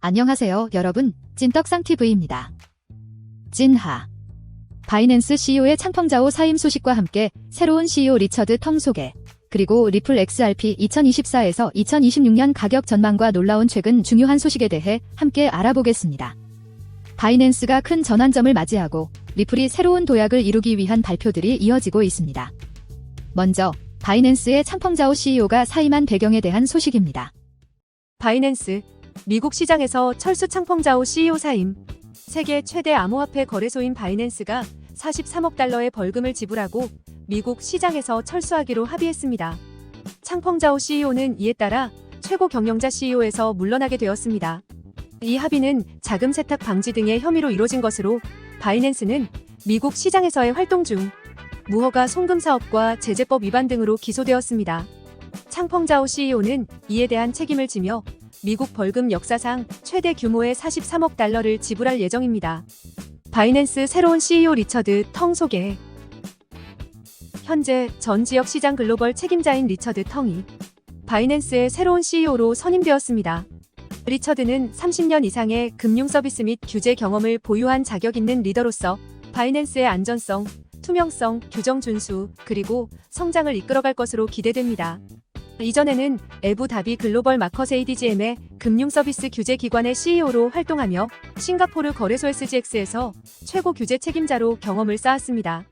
안녕하세요, 여러분. 찐떡상TV입니다. 찐하. 바이낸스 CEO의 창펑자오 사임 소식과 함께 새로운 CEO 리처드 텅 소개, 그리고 리플 XRP 2024에서 2026년 가격 전망과 놀라운 최근 중요한 소식에 대해 함께 알아보겠습니다. 바이낸스가 큰 전환점을 맞이하고 리플이 새로운 도약을 이루기 위한 발표들이 이어지고 있습니다. 먼저 바이낸스의 창펑자오 CEO가 사임한 배경에 대한 소식입니다. 바이낸스, 미국 시장에서 철수 창펑자오 CEO 사임. 세계 최대 암호화폐 거래소인 바이낸스가 43억 달러의 벌금을 지불하고 미국 시장에서 철수하기로 합의했습니다. 창펑자오 CEO는 이에 따라 최고 경영자 CEO에서 물러나게 되었습니다. 이 합의는 자금 세탁 방지 등의 혐의로 이뤄진 것으로 바이낸스는 미국 시장에서의 활동 중 무허가 송금 사업과 제재법 위반 등으로 기소되었습니다. 창펑자오 CEO는 이에 대한 책임을 지며 미국 벌금 역사상 최대 규모의 43억 달러를 지불할 예정입니다. 바이낸스 새로운 CEO 리처드 텅 소개. 현재 전 지역 시장 글로벌 책임자인 리처드 텅이 바이낸스의 새로운 CEO로 선임되었습니다. 리처드는 30년 이상의 금융 서비스 및 규제 경험을 보유한 자격 있는 리더로서 바이낸스의 안전성, 투명성, 규정 준수, 그리고 성장을 이끌어갈 것으로 기대됩니다. 이전에는 에부다비 글로벌 마커스 ADGM의 금융 서비스 규제 기관의 CEO로 활동하며 싱가포르 거래소 SGX에서 최고 규제 책임자로 경험을 쌓았습니다.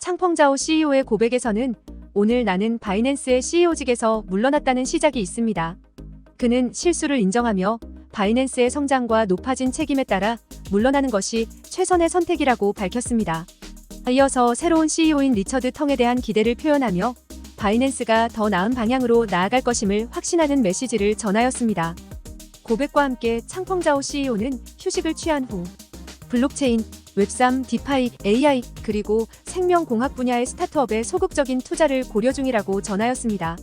창펑자오 CEO의 고백에서는 오늘 나는 바이낸스의 CEO직에서 물러났다는 시작이 있습니다. 그는 실수를 인정하며 바이낸스의 성장과 높아진 책임에 따라 물러나는 것이 최선의 선택이라고 밝혔습니다. 이어서 새로운 CEO인 리처드 텅에 대한 기대를 표현하며 바이낸스가 더 나은 방향으로 나아갈 것임을 확신하는 메시지를 전하였습니다. 고백과 함께 창펑자오 CEO는 휴식을 취한 후 블록체인, 웹3, 디파이, AI, 그리고 생명공학 분야의 스타트업에 소극적인 투자를 고려 중이라고 전하였습니다.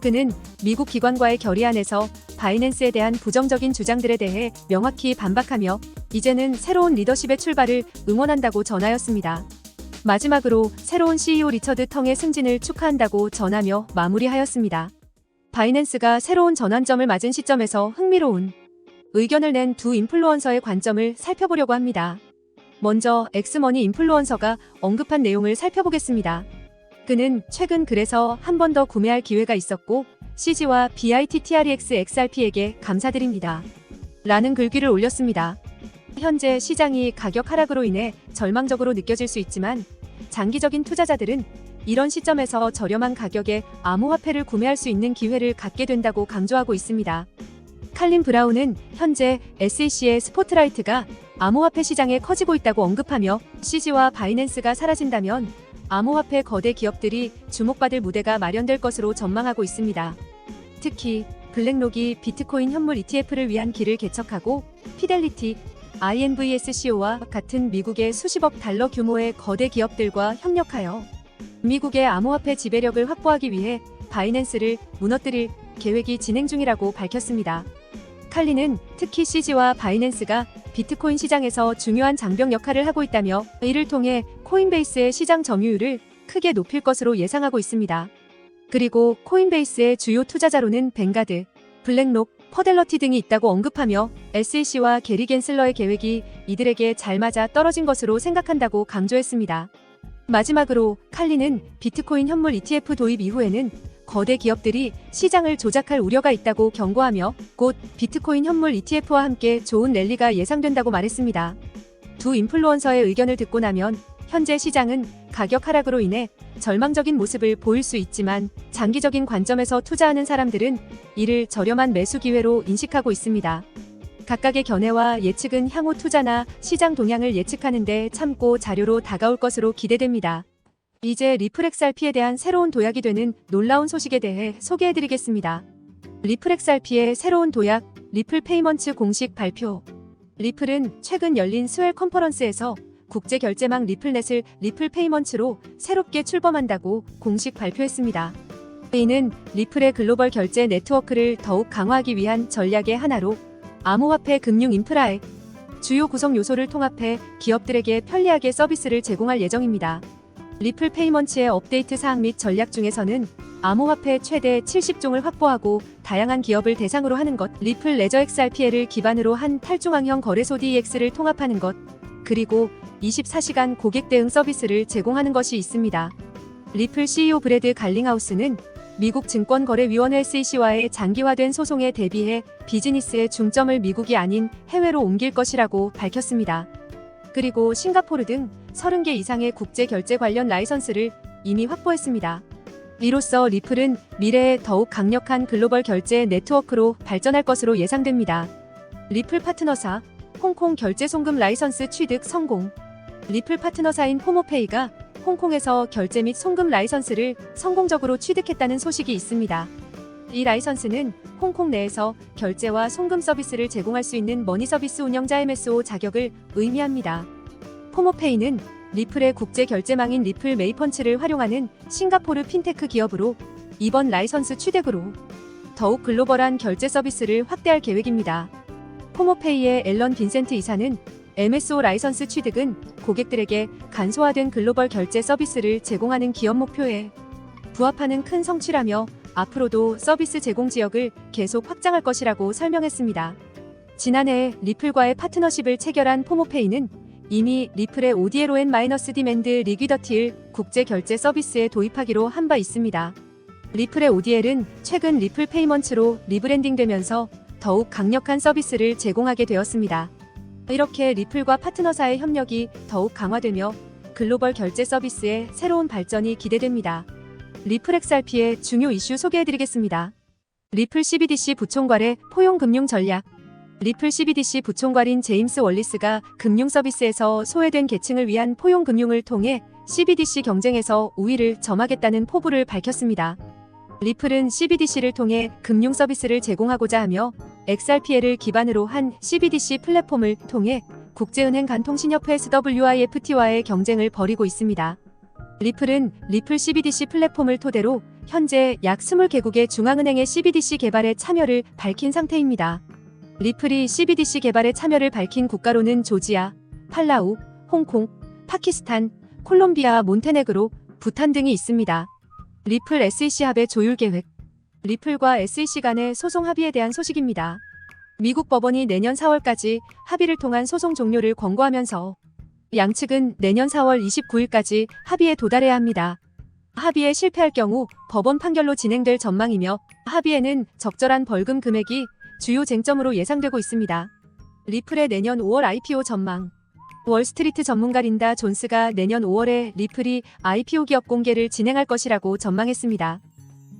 그는 미국 기관과의 결의안에서 바이낸스에 대한 부정적인 주장들에 대해 명확히 반박하며 이제는 새로운 리더십의 출발을 응원한다고 전하였습니다. 마지막으로 새로운 CEO 리처드 텅의 승진을 축하한다고 전하며 마무리하였습니다. 바이낸스가 새로운 전환점을 맞은 시점에서 흥미로운 의견을 낸 두 인플루언서의 관점을 살펴보려고 합니다. 먼저 엑스머니 인플루언서가 언급한 내용을 살펴보겠습니다. 그는 최근 글에서 한 번 더 구매할 기회가 있었고 CG와 BITTREX XRP에게 감사드립니다. 라는 글귀를 올렸습니다. 현재 시장이 가격 하락으로 인해 절망적으로 느껴질 수 있지만 장기적인 투자자들은 이런 시점에서 저렴한 가격에 암호화폐를 구매할 수 있는 기회를 갖게 된다고 강조하고 있습니다. 칼린 브라운은 현재 SEC의 스포트라이트가 암호화폐 시장에 커지고 있다고 언급하며 CG와 바이낸스가 사라진다면 암호화폐 거대 기업들이 주목받을 무대가 마련될 것으로 전망하고 있습니다. 특히 블랙록이 비트코인 현물 ETF를 위한 길을 개척하고 피델리티, INVSCO와 같은 미국의 수십억 달러 규모의 거대 기업들과 협력하여 미국의 암호화폐 지배력을 확보하기 위해 바이낸스를 무너뜨릴 계획이 진행 중이라고 밝혔습니다. 칼리는 특히 CG와 바이낸스가 비트코인 시장에서 중요한 장벽 역할을 하고 있다며 이를 통해 코인베이스의 시장 점유율을 크게 높일 것으로 예상하고 있습니다. 그리고 코인베이스의 주요 투자자로는 뱅가드, 블랙록, 퍼델러티 등이 있다고 언급하며 SEC와 게리 겐슬러의 계획이 이들에게 잘 맞아 떨어진 것으로 생각한다고 강조했습니다. 마지막으로 칼리는 비트코인 현물 ETF 도입 이후에는 거대 기업들이 시장을 조작할 우려가 있다고 경고하며 곧 비트코인 현물 ETF와 함께 좋은 랠리가 예상된다고 말했습니다. 두 인플루언서의 의견을 듣고 나면 현재 시장은 가격 하락으로 인해 절망적인 모습을 보일 수 있지만 장기적인 관점에서 투자하는 사람들은 이를 저렴한 매수 기회로 인식하고 있습니다. 각각의 견해와 예측은 향후 투자나 시장 동향을 예측하는데 참고 자료로 다가올 것으로 기대됩니다. 이제 리플엑스RP에 대한 새로운 도약이 되는 놀라운 소식에 대해 소개해드리겠습니다. 리플엑스RP의 새로운 도약, 리플 페이먼츠 공식 발표. 리플은 최근 열린 스웰 컨퍼런스에서 국제 결제망 리플넷을 리플 페이먼츠로 새롭게 출범한다고 공식 발표했습니다. 이는 리플의 글로벌 결제 네트워크를 더욱 강화하기 위한 전략의 하나로 암호화폐 금융 인프라의 주요 구성 요소를 통합해 기업들에게 편리하게 서비스를 제공할 예정입니다. 리플 페이먼츠의 업데이트 사항 및 전략 중에서는 암호화폐 최대 70종을 확보하고 다양한 기업을 대상으로 하는 것, 리플 레저 XRP를 기반으로 한 탈중앙형 거래소 DEX를 통합하는 것, 그리고 24시간 고객 대응 서비스를 제공하는 것이 있습니다. 리플 CEO 브래드 갈링하우스는 미국 증권거래위원회 SEC와의 장기화된 소송에 대비해 비즈니스의 중점을 미국이 아닌 해외로 옮길 것이라고 밝혔습니다. 그리고 싱가포르 등 30개 이상의 국제 결제 관련 라이선스를 이미 확보했습니다. 이로써 리플은 미래에 더욱 강력한 글로벌 결제 네트워크로 발전할 것으로 예상됩니다. 리플 파트너사 홍콩 결제 송금 라이선스 취득 성공. 리플 파트너사인 포모페이가 홍콩에서 결제 및 송금 라이선스를 성공적으로 취득했다는 소식이 있습니다. 이 라이선스는 홍콩 내에서 결제와 송금 서비스를 제공할 수 있는 머니 서비스 운영자 MSO 자격을 의미합니다. 포모페이는 리플의 국제 결제망인 리플 메이펀치를 활용하는 싱가포르 핀테크 기업으로 이번 라이선스 취득으로 더욱 글로벌한 결제 서비스를 확대할 계획입니다. 포모페이의 앨런 빈센트 이사는 MSO 라이선스 취득은 고객들에게 간소화된 글로벌 결제 서비스를 제공하는 기업 목표에 부합하는 큰 성취라며 앞으로도 서비스 제공 지역을 계속 확장할 것이라고 설명했습니다. 지난해 리플과의 파트너십을 체결한 포모페이는 이미 리플의 ODLON-디맨드 리퀴더티를 국제 결제 서비스에 도입하기로 한 바 있습니다. 리플의 ODL은 최근 리플 페이먼츠로 리브랜딩되면서 더욱 강력한 서비스를 제공하게 되었습니다. 이렇게 리플과 파트너사의 협력이 더욱 강화되며 글로벌 결제 서비스의 새로운 발전이 기대됩니다. 리플 XRP의 중요 이슈 소개해드리겠습니다. 리플 CBDC 부총괄의 포용 금융 전략. 리플 CBDC 부총괄인 제임스 월리스가 금융 서비스에서 소외된 계층을 위한 포용 금융을 통해 CBDC 경쟁에서 우위를 점하겠다는 포부를 밝혔습니다. 리플은 CBDC를 통해 금융 서비스를 제공하고자 하며 XRPL을 기반으로 한 CBDC 플랫폼을 통해 국제은행 간통신협회 SWIFT와의 경쟁을 벌이고 있습니다. 리플은 리플 CBDC 플랫폼을 토대로 현재 약 20개국의 중앙은행의 CBDC 개발에 참여를 밝힌 상태입니다. 리플이 CBDC 개발에 참여를 밝힌 국가로는 조지아, 팔라우, 홍콩, 파키스탄, 콜롬비아, 몬테네그로, 부탄 등이 있습니다. 리플 SEC 합의 조율 계획. 리플과 SEC 간의 소송 합의에 대한 소식입니다. 미국 법원이 내년 4월까지 합의를 통한 소송 종료를 권고하면서 양측은 내년 4월 29일까지 합의에 도달해야 합니다. 합의에 실패할 경우 법원 판결로 진행될 전망이며 합의에는 적절한 벌금 금액이 주요 쟁점으로 예상되고 있습니다. 리플의 내년 5월 IPO 전망. 월스트리트 전문가 린다 존스가 내년 5월에 리플이 IPO 기업 공개를 진행할 것이라고 전망했습니다.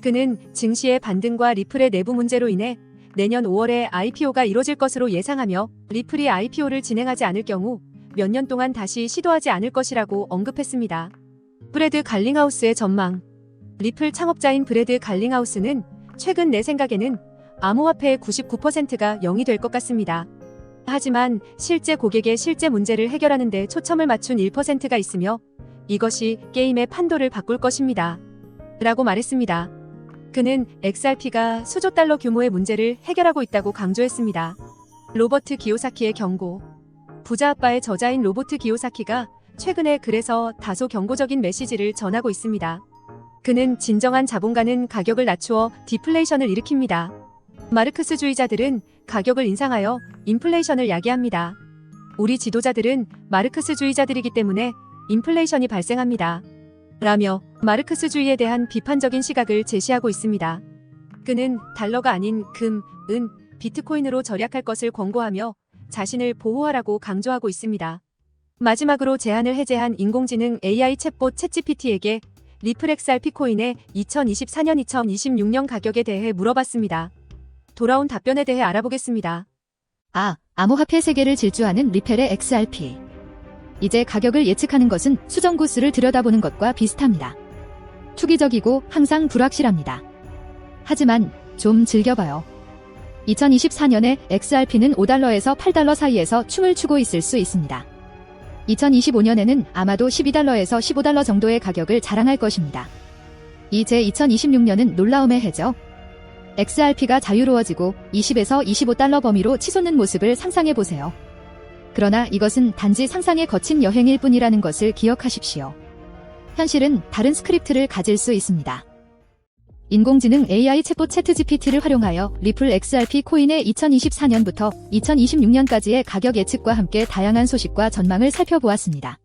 그는 증시의 반등과 리플의 내부 문제로 인해 내년 5월에 IPO가 이뤄질 것으로 예상하며 리플이 IPO를 진행하지 않을 경우 몇 년 동안 다시 시도하지 않을 것이라고 언급했습니다. 브래드 갈링하우스의 전망. 리플 창업자인 브래드 갈링하우스는 최근 내 생각에는 암호화폐의 99%가 0이 될 것 같습니다. 하지만 실제 고객의 실제 문제를 해결하는 데 초점을 맞춘 1%가 있으며 이것이 게임의 판도를 바꿀 것입니다. 라고 말했습니다. 그는 XRP가 수조 달러 규모의 문제를 해결하고 있다고 강조했습니다. 로버트 기요사키의 경고. 부자 아빠의 저자인 로버트 기요사키가 최근에 글에서 다소 경고적인 메시지를 전하고 있습니다. 그는 진정한 자본가는 가격을 낮추어 디플레이션을 일으킵니다. 마르크스주의자들은 가격을 인상하여 인플레이션을 야기합니다. 우리 지도자들은 마르크스주의자들이기 때문에 인플레이션이 발생합니다. 라며 마르크스주의에 대한 비판적인 시각을 제시하고 있습니다. 그는 달러가 아닌 금, 은, 비트코인으로 절약할 것을 권고하며 자신을 보호하라고 강조하고 있습니다. 마지막으로 제한을 해제한 인공지능 AI 챗봇 챗GPT에게 리플 XRP 코인의 2024년 2026년 가격에 대해 물어봤습니다. 돌아온 답변에 대해 알아보겠습니다. 아, 암호화폐 세계를 질주하는 리펠의 XRP. 이제 가격을 예측하는 것은 수정구 수를 들여다보는 것과 비슷합니다. 투기적이고 항상 불확실합니다. 하지만 좀 즐겨봐요. 2024년에 XRP는 5달러에서 8달러 사이에서 춤을 추고 있을 수 있습니다. 2025년에는 아마도 12달러에서 15달러 정도의 가격을 자랑할 것입니다. 이제 2026년은 놀라움의 해죠. XRP가 자유로워지고 20에서 25달러 범위로 치솟는 모습을 상상해 보세요. 그러나 이것은 단지 상상에 거친 여행일 뿐이라는 것을 기억하십시오. 현실은 다른 스크립트를 가질 수 있습니다. 인공지능 AI 챗봇 챗GPT를 활용하여 리플 XRP 코인의 2024년부터 2026년까지의 가격 예측과 함께 다양한 소식과 전망을 살펴보았습니다.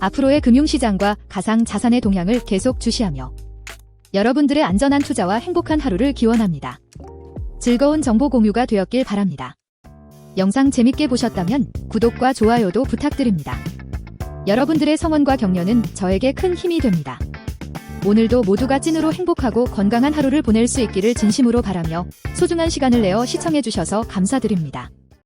앞으로의 금융시장과 가상 자산의 동향을 계속 주시하며 여러분들의 안전한 투자와 행복한 하루를 기원합니다. 즐거운 정보 공유가 되었길 바랍니다. 영상 재밌게 보셨다면 구독과 좋아요도 부탁드립니다. 여러분들의 성원과 격려는 저에게 큰 힘이 됩니다. 오늘도 모두가 찐으로 행복하고 건강한 하루를 보낼 수 있기를 진심으로 바라며 소중한 시간을 내어 시청해주셔서 감사드립니다.